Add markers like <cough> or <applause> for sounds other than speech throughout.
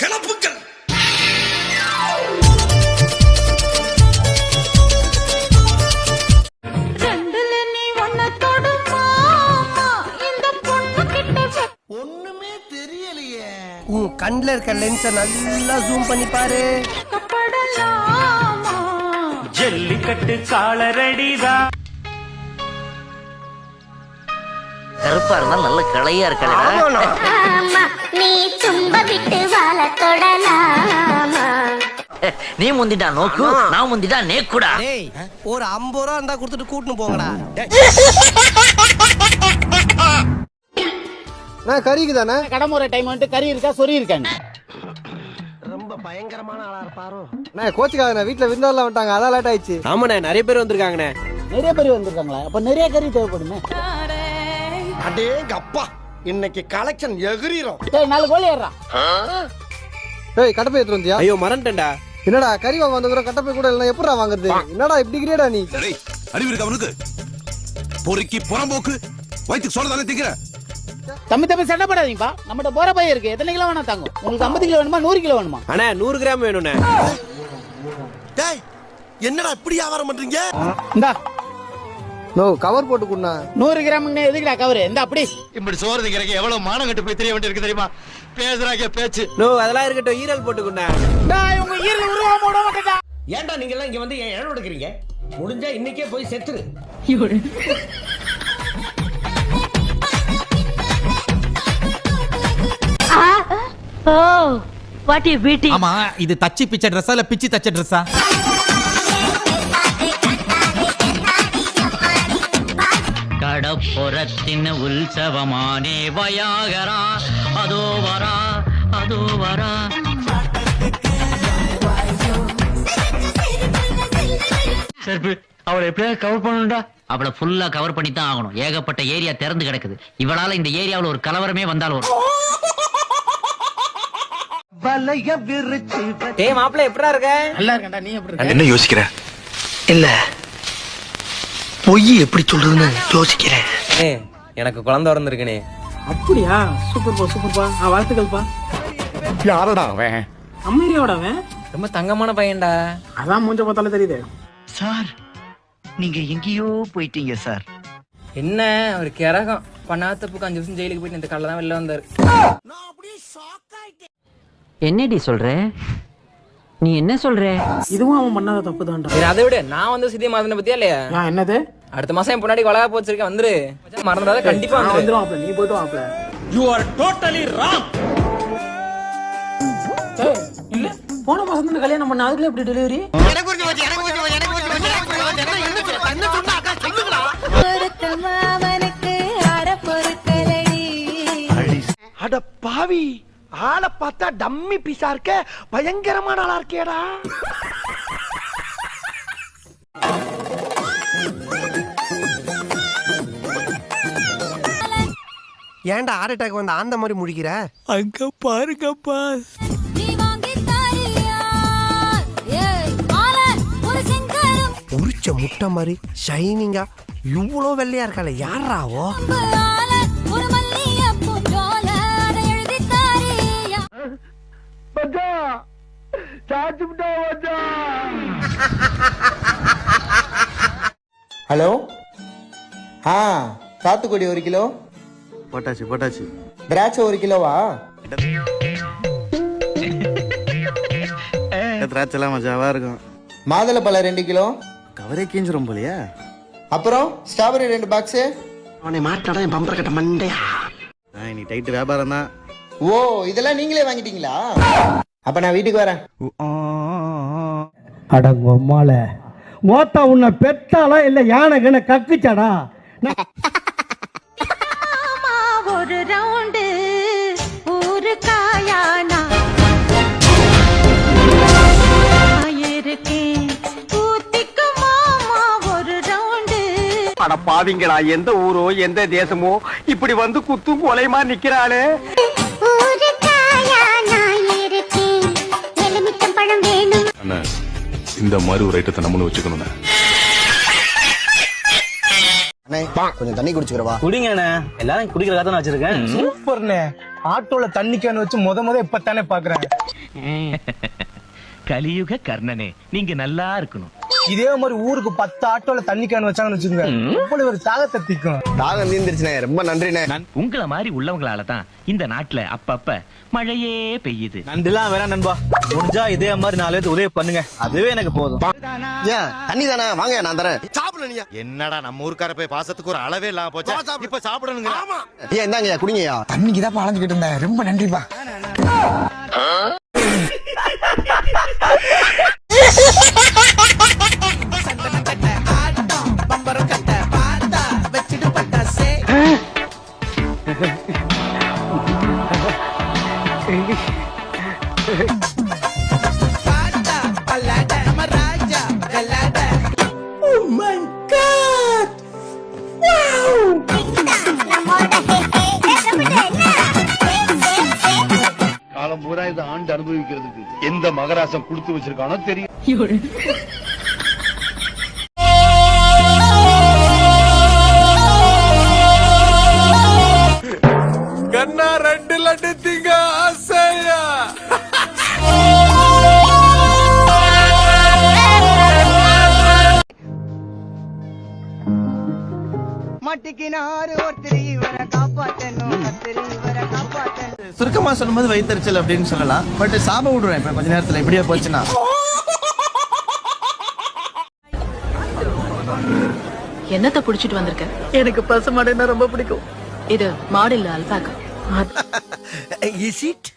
கிளப்புக்கள் ரெண்டுல நீ ஒன்ன தொடுமா? இந்த பொண்ணு கிட்ட ஒண்ணுமே தெரியலையே. உன் கண்ணுல இருக்க லென்ஸ நல்லா ஜூம் பண்ணி பாரு. ஜல்லிக்கட்டு காலரடிதா கருப்பா இருந்தாலும் நல்ல கிளையா இருக்கா ஆமா நீ தும்ப விட்டு வாழ தொடலாமா? நீ முந்திட்டா நோக்கு நான் முந்திட்டா நேக்குடா. ஒரு ஐம்பது ரூபா இருந்தா கொடுத்துட்டு கூட்டின்னு போங்கடா. நான் கறிக்கு தானே கடமுறை டைம் வந்துட்டு கறி இருக்கா சொறி இருக்காங்க ரொம்ப பயங்கரமான ஆளா இருப்பாரோ. நான் கோச்சுக்காதண்ணே வீட்டுல விருந்தாலாம் வந்துட்டாங்க அதான் லேட் ஆயிடுச்சு. ஆமாண்ணே நிறைய பேர் வந்திருக்காங்கண்ணே. நிறைய பேர் வந்திருக்காங்களா? அப்ப நிறைய கறி தேவைப்படுமே. அடேங்க அப்பா இன்னைக்கு கலெக்ஷன் எகிரிரும். சரி நாலு கோழி ஏறான் ஏய் கட்டப்பை எடுத்து வந்தியா? ஐயோ மறந்துட்டேன்டா. என்னடா கறி வாங்க வந்த கூட கட்டப்பை கூட இல்லைனா எப்படா வாங்குறது? என்னடா இப்படி கிரியடா நீ? அறிவு இருக்கு அவனுக்கு பொறுக்கி புறம்போக்கு. வயிற்று சொல்றதானே திங்கிற. தம்பி தம்பி சண்டை போடாதீங்கப்பா. நம்மகிட்ட போற பையன் இருக்கு. எத்தனை கிலோ வேணா தாங்கும். உங்களுக்கு ஐம்பது கிலோ வேணுமா நூறு கிலோ வேணுமா? அண்ணா நூறு கிராம் வேணும்ண்ணே. டேய் என்னடா இப்படி வியாபாரம் பண்றீங்க? இந்தா நோ கவர் போட்டு கொடுண்ணா நூறு கிராமுன்னு எதுக்குடா கவரு இந்த அப்படி. இப்படி சோறு திங்கிறக்கு எவ்வளவு மானம் கட்டு போய் தெரிய வேண்டியிருக்கு தெரியுமா? பேசுறாங்க பேச்சு. நோ அதெல்லாம் இருக்கட்டும். ஈரல் டேய், உங்க ஈரல் உருவாம விட மாட்டேடா ஏன்டா நீங்க எல்லாம் இங்க வந்து ஏன் இடம் எடுக்கிறீங்க? முடிஞ்சா இன்னைக்கே போய் செத்துரு. ஓ வாட் பீட்டி ஆமா இது தச்சி பிச்சை ட்ரெஸ்ஸா இல்ல பிச்சி தச்ச ட்ரெஸ்ஸா கடப்புறத்தின் உற்சவமானே வயாகரா அதோ வரா அதோ வரா. செருப்பு அவளை எப்படியா கவர் பண்ணணும்டா. அவளை ஃபுல்லா கவர் பண்ணி தான் ஆகணும். ஏகப்பட்ட ஏரியா திறந்து கிடக்குது. இவளால இந்த ஏரியாவுல ஒரு கலவரமே வந்தாலும் வரும் டேய் மாப்பிள்ள எப்படா இருக்க? நல்லா இருக்கேன்டா நீ எப்படி இருக்க? என்ன யோசிக்கிற? இல்ல. பொய் எப்படி சொல்றதுன்னு யோசிக்கிறேன். எனக்கு குழந்தை பிறந்திருக்குனே. அப்படியா? சூப்பர்ப்பா சூப்பர்ப்பா வாழ்த்துக்கள்ப்பா யாரடா அவன்? அம்மையோட அவன்? ரொம்ப தங்கமான பையன்டா. அதான் மூஞ்ச பார்த்தாலே தெரியுது. சார் நீங்க எங்கேயோ போயிட்டீங்க சார். என்ன ஒரு கிறகம் பண்ணாத தப்புக்கு அஞ்சு வருஷம் ஜெயிலுக்கு போயிட்டு இந்த காலைல தான் வெளில வந்தாரு. என்னடி சொல்ற? நீ என்ன சொல்ற? இதுவும் அவன் பண்ணாத தப்பு தான்டா சரி அதை விட. நான் வந்து சிதிய மாதனை பத்தியா இல்லையா? என்னது? அடுத்த மாசம் என் பொன்னாடி வளகா போச்சிருக்கேன் வந்துரு. மறந்துடாத கண்டிப்பா வந்துரு. வந்துரும் நீ போயிட்டு வாப்ல யூ ஆர் டோட்டலி ராங் இல்ல. போன மாசம் தான் கல்யாணம் பண்ண அதுக்குள்ள எப்படி டெலிவரி பொருத்தமா அவனுக்கு அற பொருத்தலடி அட பாவி. ஆளை பார்த்தா டம்மி பீஸா இருக்க பயங்கரமான ஆளா இருக்கேடா. ஏன்டா ஹார்ட் அட்டாக் வந்த அந்த மாதிரி முழிக்கிற? ஒரு செங்கரும் உரிச்ச முட்டை மாதிரி ஷைனிங்கா இவ்வளோ வெள்ளையா இருக்கால யாராவோ ஹலோ? ஆ சாத்துக்குடி ஒரு கிலோ. போட்டாச்சு போட்டாச்சு. திராட்சை ஒரு கிலோவா? திராட்சைலாம் மஜாவா இருக்கும். மாதுளை பழம் ரெண்டு கிலோ. கவரே கீஞ்சிரும் போலியா. அப்புறம் ஸ்ட்ராபெரி ரெண்டு பாக்ஸு அவனை மாட்டாடா என் பம்பர கட்ட மண்டையா? நீ டைட்டு வியாபாரம் தான். ஓ இதெல்லாம் நீங்களே வாங்கிட்டீங்களா? அப்ப நான் வீட்டுக்கு வரேன். அடங்கொம்மால மோத்தா உன்னை பெத்தாளா இல்ல யானை கண்ண கக்குச்சாடா? ஒரு ரவுண்டு ஊரு காயானா இருக்கேன் ஊத்திக்கு மாமா ஒரு ரவுண்டு அட பாவிங்களா எந்த ஊரோ எந்த தேசமோ இப்படி வந்து குத்தும் கொலைமா நிக்கிறாளே. வேணும் இந்த மாதிரி ஒரு ஐட்டத்தை நம்மளும் வச்சுக்கணும் கொஞ்சம் தண்ணி குடிச்சுக்கிறவா? குடிங்கண்ணே எல்லாரும் குடிக்கிறதா தான் வச்சிருக்கேன். சூப்பர்ண்ணே. ஆட்டோல தண்ணி கேன் வச்சு முத முத இப்பத்தானே பாக்குறேன். <laughs> கலியுக கர்ணனே நீங்க நல்லா இருக்கணும். இதே மாதிரி ஊருக்கு பத்து ஆட்டோல தண்ணி கேன் வச்சாங்கன்னு வச்சுக்கோங்க. அவ்வளவு ஒரு தாகத்தை திக்கும். தாகம் நீந்திருச்சுனே ரொம்ப நன்றிண்ணே. உங்கள மாதிரி உள்ளவங்களால தான் இந்த நாட்டுல அப்பப்ப மழையே பெய்யுது. நன்றிலாம் வேணாம் நண்பா. முடிஞ்சா இதே மாதிரி நாலு பேருக்கு உதவி பண்ணுங்க. அதுவே எனக்கு போதும். ஏன் தண்ணி தானே? வாங்க நான் தரேன். சாப்பிடலையா என்னடா நம்ம ஊருக்கார போய் பாசத்துக்கு ஒரு அளவே இல்லாம போச்சா. இப்ப சாப்பிடணுங்க ஏன் இந்தாங்கய்யா குடிங்கய்யா. தண்ணிக்கு தான் அலைஞ்சுக்கிட்டு இருந்தேன். ரொம்ப நன்றிப்பா. காலம் பூரா இதை ஆண்டு அனுபவிக்கிறதுக்கு எந்த மகராசம் கொடுத்து வச்சிருக்கானோ தெரியும். மாட்டிக்கினாரு ஒருத்தர் இவரை காப்பாத்தணும் ஒருத்தர் இவரை காப்பாத்தணும் சுருக்கமா சொல்லும்போது வயிற்றுச்சல் அப்படின்னு சொல்லலாம். பட் சாப விடுறேன் இப்ப கொஞ்ச நேரத்துல இப்படியே போச்சுன்னா. என்னத்த புடிச்சிட்டு வந்திருக்க? எனக்கு பசு மாடுன்னா ரொம்ப பிடிக்கும். இது மாடு இல்ல அல்பாக்கா? <laughs> இஸ் இட்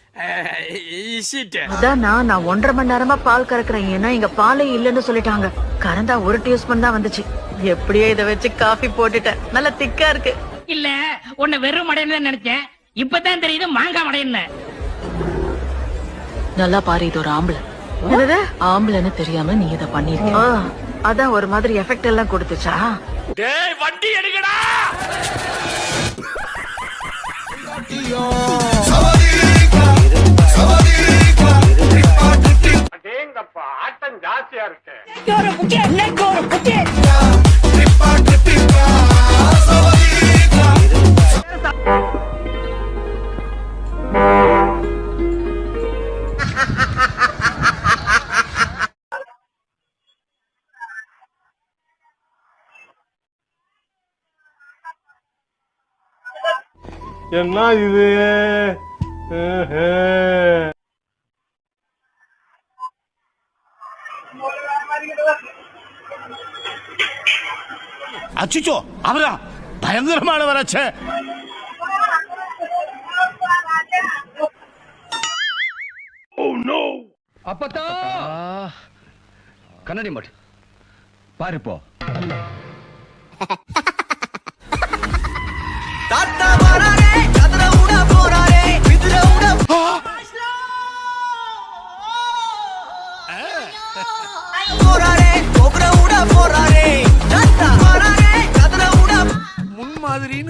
அதான் நான் ஒன்றரை மணி நேரமா பால் கறக்குறேன். ஏன்னா இங்க பாலே இல்லைன்னு சொல்லிட்டாங்க. கறந்தா ஒரு டீஸ்பூன் தான் வந்துச்சு. எப்படியோ இதை வச்சு காஃபி போட்டுட்டேன். நல்லா திக்கா இருக்கு. இல்ல உன்னை வெறும் மடையன்னு நினைச்சேன். இப்பதான் தெரியுது மாங்காய் மடையன்னு. நல்லா பாரு இது ஒரு ஆம்பளை. என்னது? ஆம்பளைன்னு தெரியாம நீ இதை பண்ணிருக்க அதான் ஒரு மாதிரி எஃபெக்ட் எல்லாம் கொடுத்துச்சா? டேய் வண்டி எடுக்கடா! என்னப்பா ஆட்டம் ஜாஸ்தியா இருக்கு. என்ன இது? அச்சுச்சோ அவரா பயங்கரமானவராச்சே அப்பத்தா! கண்ணாடி மாட்டு பாருப்போ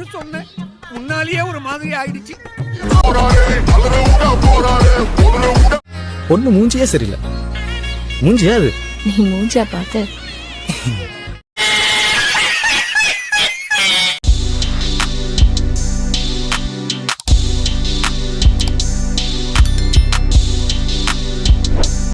மாதிரின்னு சொன்னேன். முன்னாலேயே ஒரு மாதிரி ஆயிடுச்சு. பொண்ணு மூஞ்சியே சரியில்லை. மூஞ்சியா அது? நீ மூஞ்சா பார்த்து. <laughs>